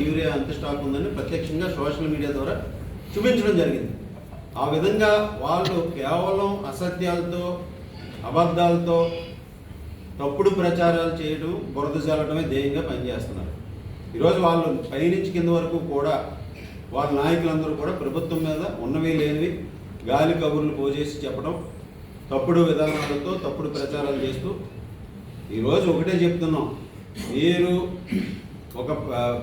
Urea అంత stock ఉందని ప్రత్యక్షంగా సోషల్ మీడియా ద్వారా చూపించడం జరిగింది. ఆ విధంగా వాళ్ళు కేవలం అసత్యాలతో అబద్ధాలతో తప్పుడు ప్రచారాలు చేయడం బురద చల్లడమే ధ్యేయంగా పనిచేస్తున్నారు. ఈరోజు వాళ్ళు పైనుంచి కింద వరకు కూడా వాళ్ళ నాయకులందరూ కూడా ప్రభుత్వం మీద ఉన్నవి లేనివి గాలి కబుర్లు పోజేసి చెప్పడం తప్పుడు విధానాలతో తప్పుడు ప్రచారాలు చేస్తూ ఈరోజు ఒకటే చెప్తున్నాం. మీరు ఒక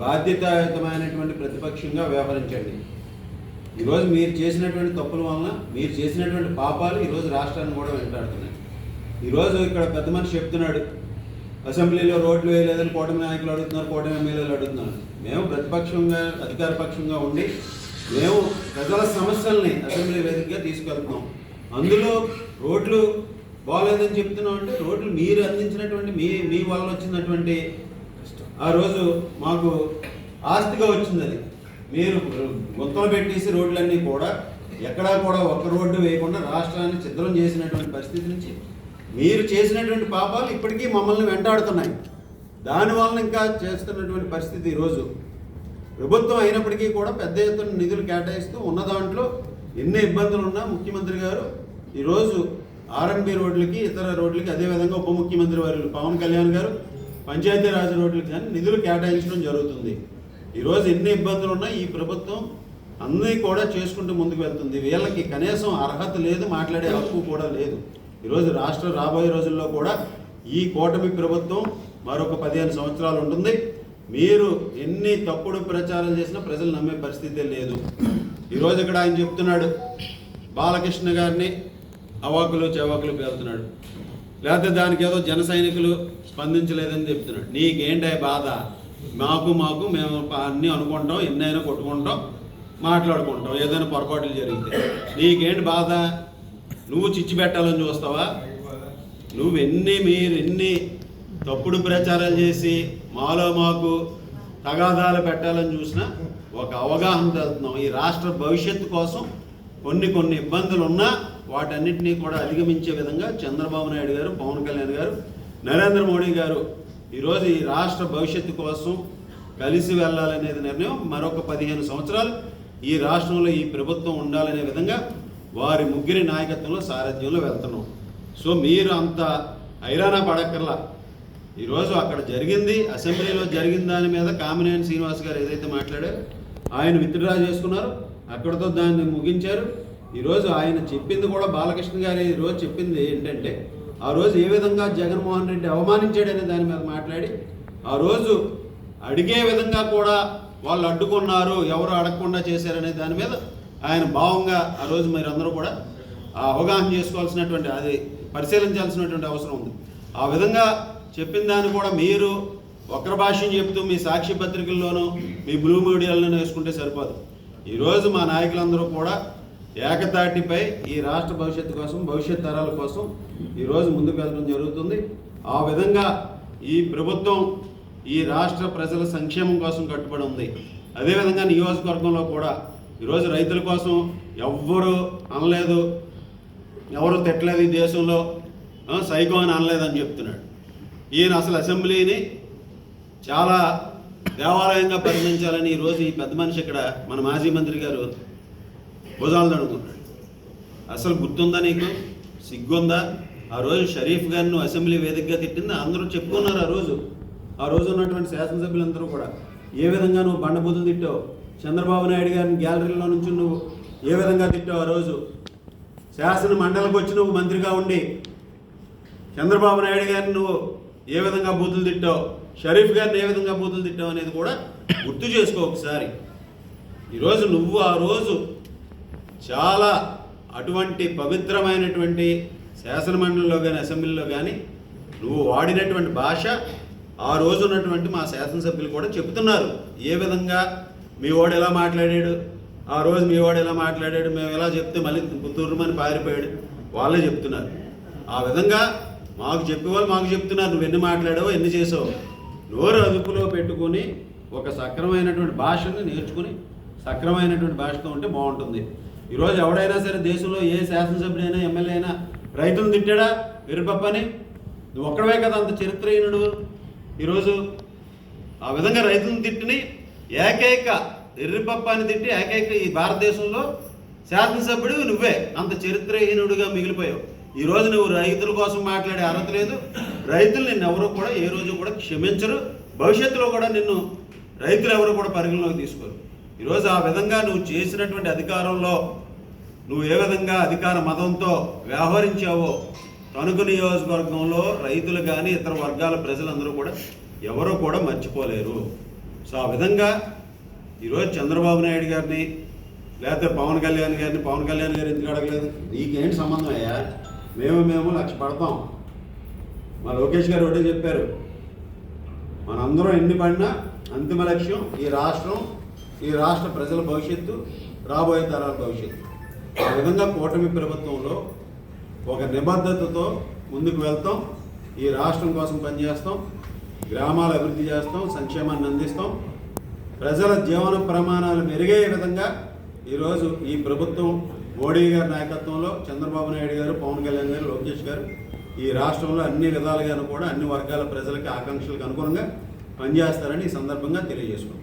బాధ్యతాయుతమైనటువంటి ప్రతిపక్షంగా వ్యవహరించండి. ఈరోజు మీరు చేసినటువంటి తప్పుల వలన మీరు చేసినటువంటి పాపాలు ఈరోజు రాష్ట్రాన్ని కూడా వెంటాడుతున్నాయి. ఈరోజు ఇక్కడ పెద్ద మనిషి చెప్తున్నాడు అసెంబ్లీలో రోడ్లు వేయలేదని కూటమి నాయకులు అడుగుతున్నారు కూటమి ఎమ్మెల్యేలు అడుగుతున్నారు. మేము ప్రతిపక్షంగా అధికార పక్షంగా ఉండి మేము ప్రజల సమస్యల్ని అసెంబ్లీ వేదికగా తీసుకెళ్తున్నాం. అందులో రోడ్లు బాగలేదని చెప్తున్నాం అంటే రోడ్లు మీరు అందించినటువంటి మీ మీ వల్ల వచ్చినటువంటి ఆ రోజు మాకు ఆస్తిగా వచ్చింది అది. మీరు గుంతలు పెట్టేసి రోడ్లన్నీ కూడా ఎక్కడా కూడా ఒక్క రోడ్డు వేయకుండా రాష్ట్రాన్ని ఛిద్రం చేసినటువంటి పరిస్థితి నుంచి మీరు చేసినటువంటి పాపాలు ఇప్పటికీ మమ్మల్ని వెంటాడుతున్నాయి. దానివల్ల ఇంకా చేస్తున్నటువంటి పరిస్థితి ఈరోజు ప్రభుత్వం అయినప్పటికీ కూడా పెద్ద ఎత్తున నిధులు కేటాయిస్తూ ఉన్న దాంట్లో ఎన్ని ఇబ్బందులు ఉన్నా ముఖ్యమంత్రి గారు ఈరోజు ఆర్ఎన్బి రోడ్లకి ఇతర రోడ్లకి అదేవిధంగా ఉప ముఖ్యమంత్రి వారు పవన్ కళ్యాణ్ గారు పంచాయతీరాజ్ రోడ్లకు కానీ నిధులు కేటాయించడం జరుగుతుంది. ఈరోజు ఎన్ని ఇబ్బందులు ఉన్నా ఈ ప్రభుత్వం అన్నీ కూడా చేసుకుంటూ ముందుకు వెళ్తుంది. వీళ్ళకి కనీసం అర్హత లేదు మాట్లాడే హక్కు కూడా లేదు. ఈరోజు రాష్ట్ర రాబోయే రోజుల్లో కూడా ఈ కూటమి ప్రభుత్వం మరొక పదిహేను సంవత్సరాలు ఉంటుంది. మీరు ఎన్ని తప్పుడు ప్రచారం చేసినా ప్రజలు నమ్మే పరిస్థితే లేదు. ఈరోజు ఇక్కడ ఆయన చెప్తున్నాడు. బాలకృష్ణ గారిని అవాకులు చెవాకులు పేలుతున్నాడు. లేకపోతే దానికి ఏదో జన సైనికులు స్పందించలేదని చెప్తున్నాడు. నీకేంటి బాధ? మాకు మాకు మేము అన్నీ అనుకుంటాం ఎన్నైనా కొట్టుకుంటాం మాట్లాడుకుంటాం ఏదైనా పొరపాట్లు జరిగితే. నీకేంటి బాధ? నువ్వు చిచ్చి పెట్టాలని చూస్తావా? నువ్వు ఎన్ని మీరు ఎన్ని తప్పుడు ప్రచారాలు చేసి మాలో మాకు తగాదాలు పెట్టాలని చూసినా ఒక అవగాహన వెళ్తున్నాం ఈ రాష్ట్ర భవిష్యత్తు కోసం కొన్ని కొన్ని ఇబ్బందులు ఉన్నా వాటన్నిటినీ కూడా అధిగమించే విధంగా చంద్రబాబు నాయుడు గారు పవన్ కళ్యాణ్ గారు నరేంద్ర మోడీ గారు ఈరోజు ఈ రాష్ట్ర భవిష్యత్తు కోసం కలిసి వెళ్ళాలనేది నిర్ణయం మరొక పదిహేను సంవత్సరాలు ఈ రాష్ట్రంలో ఈ ప్రభుత్వం ఉండాలనే విధంగా వారి ముగ్గురి నాయకత్వంలో సారథ్యంలో వెళ్తున్నాం. సో మీరు అంత హైరాణ పడక్కర్లా. ఈరోజు అక్కడ జరిగింది అసెంబ్లీలో జరిగిన దాని మీద కామినేని శ్రీనివాస్ గారు ఏదైతే మాట్లాడారో ఆయన విత్డ్రా చేసుకున్నారు. అక్కడితో దాన్ని ముగించారు. ఈరోజు ఆయన చెప్పింది కూడా బాలకృష్ణ గారు. ఈరోజు చెప్పింది ఏంటంటే ఆ రోజు ఏ విధంగా జగన్మోహన్ రెడ్డి అవమానించాడనే దాని మీద మాట్లాడి ఆ రోజు అడిగే విధంగా కూడా వాళ్ళు అడ్డుకున్నారు ఎవరు అడగకుండా చేశారనే దాని మీద ఆయన భావంగా ఆ రోజు మీరందరూ కూడా ఆ అవగాహన చేసుకోవాల్సినటువంటి అది పరిశీలించాల్సినటువంటి అవసరం ఉంది. ఆ విధంగా చెప్పిన దాన్ని కూడా మీరు ఒకరి భాష్యం చెప్తూ మీ సాక్షి పత్రికల్లోనూ మీ బ్లూ మీడియాలోనూ వేసుకుంటే సరిపోదు. ఈరోజు మా నాయకులందరూ కూడా ఏకతాటిపై ఈ రాష్ట్ర భవిష్యత్తు కోసం భవిష్యత్ తరాల కోసం ఈరోజు ముందుకు వెళ్ళడం జరుగుతుంది. ఆ విధంగా ఈ ప్రభుత్వం ఈ రాష్ట్ర ప్రజల సంక్షేమం కోసం కట్టుబడి ఉంది. అదేవిధంగా నియోజకవర్గంలో కూడా ఈరోజు రైతుల కోసం ఎవ్వరూ అనలేదు. ఎవరు తిట్టలేదు ఈ దేశంలో. సైకో అని అనలేదని చెప్తున్నాడు. ఈయన అసలు అసెంబ్లీని చాలా దేవాలయంగా పరిగణించాలని ఈరోజు ఈ పెద్ద మనిషి ఇక్కడ మన మాజీ మంత్రి గారు భుజాలు తడుకున్నాడు అసలు గుర్తుందా నీకు? సిగ్గుందా? ఆ రోజు షరీఫ్ గారిని నువ్వు అసెంబ్లీ వేదికగా తిట్టింది అందరూ చెప్పుకున్నారు ఆ రోజు. ఆ రోజు ఉన్నటువంటి శాసనసభ్యులందరూ కూడా ఏ విధంగా నువ్వు బండబూతులు తిట్టావు? చంద్రబాబు నాయుడు గారిని గ్యాలరీలో నుంచి నువ్వు ఏ విధంగా తిట్టావు ఆ రోజు? శాసన మండలికి వచ్చి నువ్వు మంత్రిగా ఉండి చంద్రబాబు నాయుడు గారిని నువ్వు ఏ విధంగా బూతులు తిట్టావు? షరీఫ్ గారిని ఏ విధంగా బూతులు తిట్టావు అనేది కూడా గుర్తు చేసుకో ఒకసారి. ఈరోజు నువ్వు ఆ రోజు చాలా అటువంటి పవిత్రమైనటువంటి శాసనమండలిలో కానీ అసెంబ్లీలో కానీ నువ్వు వాడినటువంటి భాష ఆ రోజు ఉన్నటువంటి మా శాసనసభ్యులు కూడా చెబుతున్నారు. ఏ విధంగా మీ వాడు ఎలా మాట్లాడాడు? ఆ రోజు మీ వాడు ఎలా మాట్లాడాడు? మేము ఎలా చెప్తే మళ్ళీ తుర్రుమని పారిపోయాడు. వాళ్ళే చెప్తున్నారు. ఆ విధంగా మాకు చెప్పేవాళ్ళు మాకు చెప్తున్నారు నువ్వు ఎన్ని మాట్లాడావో ఎన్ని చేసావు. నోరు అదుపులో పెట్టుకొని ఒక సక్రమైనటువంటి భాషను నేర్చుకుని సక్రమైనటువంటి భాషతో ఉంటే బాగుంటుంది. ఈరోజు ఎవడైనా సరే దేశంలో ఏ శాసనసభ్యుడైనా ఎమ్మెల్యే అయినా రైతులను తిట్టాడా? వీరపప్పని? నువ్వు ఒక్కడవే కదా అంత చరిత్రహీనుడు. ఈరోజు ఆ విధంగా రైతులను తిట్టిని ఏకైక ఎర్రిపప్పాన్ని తిట్టి ఏకైక ఈ భారతదేశంలో శాసనసభ్యుడు నువ్వే. అంత చరిత్రహీనుడిగా మిగిలిపోయావు. ఈరోజు నువ్వు రైతుల కోసం మాట్లాడే అర్హత లేదు. రైతులు నిన్ను ఎవరు కూడా ఏ రోజు కూడా క్షమించరు. భవిష్యత్తులో కూడా నిన్ను రైతులు ఎవరు కూడా పరిగణలోకి తీసుకోరు. ఈరోజు ఆ విధంగా నువ్వు చేసినటువంటి అధికారంలో నువ్వు ఏ విధంగా అధికార మతంతో వ్యవహరించావో తణుకు నియోజకవర్గంలో రైతులు కానీ ఇతర వర్గాల ప్రజలందరూ కూడా ఎవరూ కూడా మర్చిపోలేరు. సో ఆ విధంగా ఈరోజు చంద్రబాబు నాయుడు గారిని లేకపోతే పవన్ కళ్యాణ్ గారిని పవన్ కళ్యాణ్ గారు ఎందుకు అడగలేదు? నీకేంటి సంబంధం అయ్యా? మేము మేము లక్ష పడతాం. మా లోకేష్ గారు ఒకటే చెప్పారు. మనందరం ఎన్ని పడినా అంతిమ లక్ష్యం ఈ రాష్ట్రం ఈ రాష్ట్ర ప్రజల భవిష్యత్తు రాబోయే తరాల భవిష్యత్తు. ఆ విధంగా కూటమి ప్రభుత్వంలో ఒక నిబద్ధతతో ముందుకు వెళ్తాం. ఈ రాష్ట్రం కోసం పనిచేస్తాం. గ్రామాలు అభివృద్ధి చేస్తాం. సంక్షేమాన్ని అందిస్తాం. ప్రజల జీవన ప్రమాణాలు మెరుగే విధంగా ఈరోజు ఈ ప్రభుత్వం మోడీ గారి నాయకత్వంలో చంద్రబాబు నాయుడు గారు పవన్ కళ్యాణ్ గారు లోకేష్ గారు ఈ రాష్ట్రంలో అన్ని విధాలుగాను కూడా అన్ని వర్గాల ప్రజలకి ఆకాంక్షలకు అనుగుణంగా పనిచేస్తారని ఈ సందర్భంగా తెలియజేసుకుంటాం